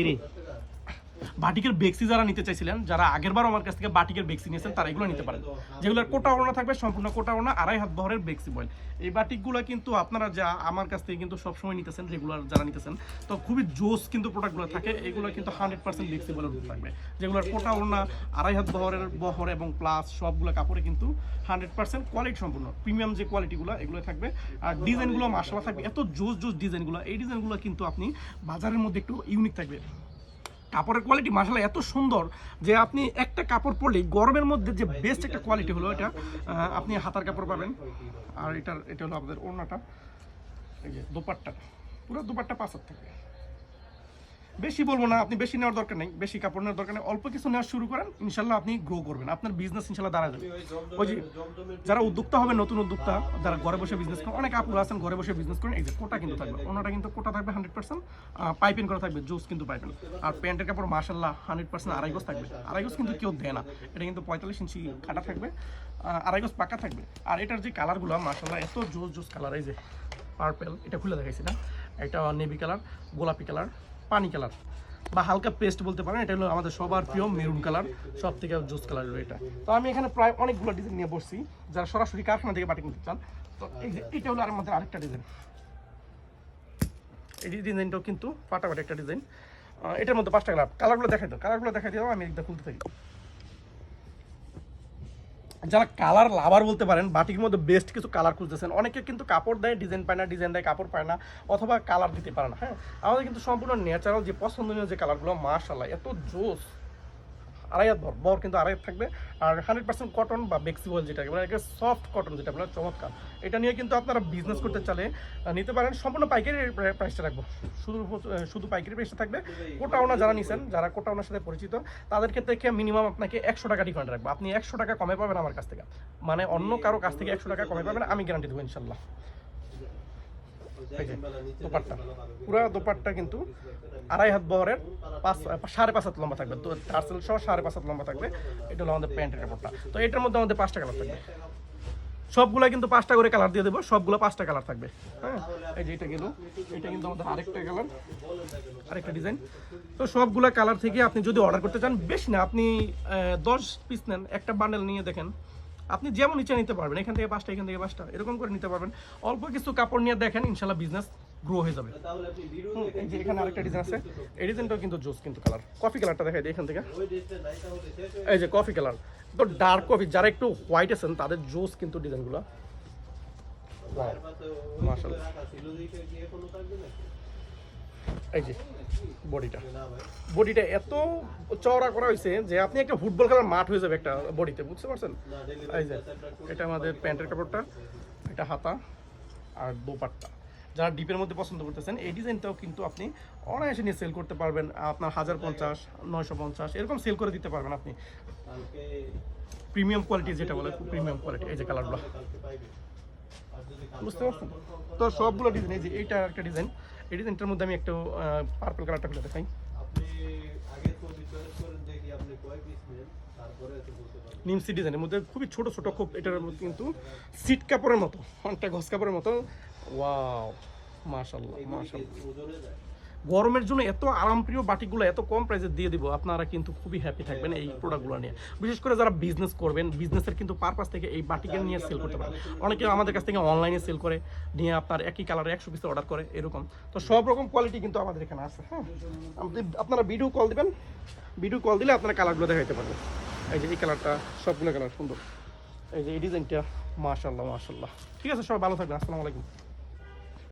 Tiri. বাটিকের বেক্সি যারা নিতে চাইছিলেন, যারা আগের বার আমার কাছ থেকে বাটিকের বেক্সি নিয়েছেন, তারা এগুলো নিতে পারেন। যেগুলোর কোটা ওড়না থাকবে, সম্পূর্ণ কোটা ওড়না, আড়াই হাত বহরের বেক্সি বয়েল। এই বাটিকগুলো কিন্তু আপনারা যা আমার কাছ থেকে কিন্তু সবসময় নিতেছেন, রেগুলার যারা নিতেছেন, তো খুবই জোস কিন্তু প্রোডাক্টগুলো থাকে, এগুলো কিন্তু হান্ড্রেড পার্সেন্ট বেক্সি বলে থাকবে। যেগুলোর কোটা ওড়না, আড়াই হাত বহরের বহর এবং প্লাস সবগুলো কাপড়ে কিন্তু হান্ড্রেড পার্সেন্ট কোয়ালিটি সম্পূর্ণ, প্রিমিয়াম যে কোয়ালিটিগুলো এগুলো থাকবে। আর ডিজাইনগুলো মাসালা থাকবে, এত জোস জোস ডিজাইনগুলো, এই ডিজাইনগুলো কিন্তু আপনি বাজারের মধ্যে একটু ইউনিক থাকবে। কাপড়ের কোয়ালিটি মাসালা এত সুন্দর যে আপনি একটা কাপড় পরলেই গরমের মধ্যে যে বেস্ট একটা কোয়ালিটি হলো এটা আপনি হাতার কাপড় পাবেন। আর এটার, এটা হলো আপনাদের ওড়নাটা। এই যে দোপাট্টা। পুরো দোপাট্টা পাঁচ হাত থাকবে বেশি বলব না, আপনি বেশি নেওয়ার দরকার নেই, বেশি কাপড় নেওয়ার দরকার নেই। অল্প কিছু নেওয়া শুরু করেন, ইনশাল্লাহ আপনি গ্রো করবেন। আপনার বিজনেস ইনশাল্লাহ দাঁড়া যাবে। ওই যে যারা উদ্যোক্তা হবে, নতুন উদ্যোক্তা, যারা ঘরে বসে বিজনেস করেন অনেক আপুরা আছেন, ঘরে বসে বিজনেস করেন, এই যে কোটা কিন্তু থাকবে। ওনাটা কিন্তু কোটা থাকবে হান্ড্রেড পার্সেন্ট পাইপিং করা থাকবে জুস কিন্তু পাইপেন আর প্যান্টের কাপড় মার্শাল্লাহ হান্ড্রেড পার্সেন্ট আড়াই গজ থাকবে। আড়াই গজ কিন্তু কেউ দেয় না। এটা কিন্তু পঁয়তাল্লিশ ইঞ্চি কাটা থাকবে আড়াই গোস পাকা থাকবে। আর এটার যে কালারগুলো মার্শাল্লাহ এত জোস জোস কালার এই যে পার্পেল এটা খুলে দেখাইছি না। এটা নেভি কালার গোলাপি কালার পানি কালার বা হালকা পেস্ট বলতে পারেন, এটা হলো আমাদের সবার প্রিয় মেরুন কালার সব থেকে জুস কালার হলো এটা। তো আমি এখানে প্রায় অনেকগুলো ডিজাইন নিয়ে বসছি, যারা সরাসরি কারখানা থেকে পাঠিয়ে কিনতে চান। তো এই যে এটা হলো আমাদের আরেকটা ডিজাইন। এই ডিজাইনটাও কিন্তু ফাটাফাটি একটা ডিজাইন। এটার মধ্যে পাঁচটা কালার। কালারগুলো দেখাই দাও, কালারগুলো দেখাই দিও, আমি একদম খুলতে থাকি। যারা কালার লাভার বলতে পারেন বাটিকের মধ্যে বেস্ট কিছু কালার খুঁজতেছেন, অনেকে কিন্তু কাপড় দেয় ডিজাইন পায় না ডিজাইন দেয়, কাপড় পায় না, অথবা কালার দিতে পারে না হ্যাঁ? আমাদের কিন্তু সম্পূর্ণ ন্যাচারাল যে পছন্দনীয় যে কালারগুলো মাশাল্লাহ এত জোস। আড়াই হাত ভর বর কিন্তু আড়াইয়াত থাকবে। আর হান্ড্রেড পার্সেন্ট কটন বা বেক্সিবল যেটা মানে সফট কটন যেটা বলে চমৎকার। এটা নিয়ে কিন্তু আপনারা বিজনেস করতে চালে নিতে পারেন। সম্পূর্ণ পাইকারি প্রাইসটা রাখব। শুধু শুধু পাইকারি প্রাইসটা থাকবে। কোটা কোটাওনা যারা নিছেন যারা কোটাওনার সাথে পরিচিত তাদের ক্ষেত্রে মিনিমাম আপনাকে একশো টাকা ডিফারেন্ট রাখব। আপনি একশো টাকা কমে পাবেন আমার কাছ থেকে। মানে অন্য কারও কাছ থেকে একশো টাকা কমে পাবেন আমি গ্যারান্টি দেবো ইনশাল্লাহ। দোপাট্টা। পুরা দোপাট্টা কিন্তু আড়াই হাত বহরের, পাঁচ, সাড়ে পাঁচ হাত লম্বা থাকবে। টার্সেল সহ সাড়ে পাঁচ হাত লম্বা থাকবে। এটা হলো আমাদের প্যান্টের কাপড়টা। তো এটার মধ্যে আমাদের পাঁচটা কালার থাকবে। সবগুলা কিন্তু পাঁচটা করে কালার দিয়ে দেবো। সবগুলো পাঁচটা কালার থাকবে। হ্যাঁ? এই যে এটা গেল এটা কিন্তু আমাদের আরেকটা কালার আরেকটা ডিজাইন তো সবগুলা কালার থেকে আপনি যদি অর্ডার করতে চান, বেশ না, আপনি দশ পিস নেন, একটা বান্ডেল নিয়ে দেখেন। আপনি যেমন ইচ্ছা নিতে পারবেন এখান থেকে পাঁচটা এখান থেকে পাঁচটা এরকম করে নিতে পারবেন। অল্প কিছু কাপড় নিয়ে দেখেন ইনশাল্লাহ বিজনেস গ্রো হয়ে যাবে। এখানে আরেকটা ডিজাইন আছে। এই ডিজাইনটাও কিন্তু জোস কিন্তু কালার কফি কালারটা দেখাই এখান থেকে। এই যে কফি কালার তো ডার্ক কফি যারা একটু হোয়াইট আছেন তাদের জোস কিন্তু ডিজাইনগুলো মাশাআল্লাহ। এই যে, বডিটা। বডিটা এত চওড়া করা হয়েছে যে আপনি একটা ফুটবল খেলার মাঠ হয়ে যাবে একটা বডিতে, বুঝতে পারছেন? এই যে, এটা আমাদের প্যান্টের কাপড়টা এটা হাতা আর দোপাট্টা। যারা ডিপের মধ্যে পছন্দ করতেছেন, এই ডিজাইনটাও কিন্তু আপনি অনায়াসে নিয়ে সেল করতে পারবেন। আপনার হাজার পঞ্চাশ, নয়শো পঞ্চাশ, এরকম সেল করে দিতে পারবেন আপনি। প্রিমিয়াম কোয়ালিটি যেটা বলে প্রিমিয়াম কোয়ালিটি এই যে কালারগুলো। বুঝতে পারছেন? তো সবগুলো ডিজাইন এই যে এইটা একটা ডিজাইন এই ডিজাইনটার মধ্যে আমি একটু পার্পল কালারটা খুলে দেখাই নিমসি ডিজাইনের মধ্যে খুবই ছোট ছোট খুব এটার মধ্যে কিন্তু সিট কাপড়ের মতো অনেকটা ঘস কাপড়ের মতো ওয়াও মাশাল্লাহ মাশাল্লাহ গরমের জন্য এত আরামপ্রিয় বাটিগুলো এত কম প্রাইসে দিয়ে দিব, আপনারা কিন্তু খুবই হ্যাপি থাকবেন এই প্রোডাক্টগুলো নিয়ে। বিশেষ করে যারা বিজনেস করবেন বিজনেসের কিন্তু পারপাস থেকে এই বাটিকে নিয়ে সেল করতে পারেন। অনেকে আমাদের কাছ থেকে অনলাইনে সেল করে, নিয়ে আপনার একই কালারে একশো পিস অর্ডার করে, এরকম। তো সব রকম কোয়ালিটি কিন্তু আমাদের এখানে আছে হ্যাঁ? আপনারা ভিডিও কল দিবেন ভিডিও কল দিলে আপনারা কালারগুলো দেখাইতে পারবেন। এই যে এই কালারটা সবগুলো কালার সুন্দর। এই যে এই ডিজাইনটা মাশাল্লাহ মাশাল্লাহ ঠিক আছে, সবাই ভালো থাকবেন, আসসালামু আলাইকুম।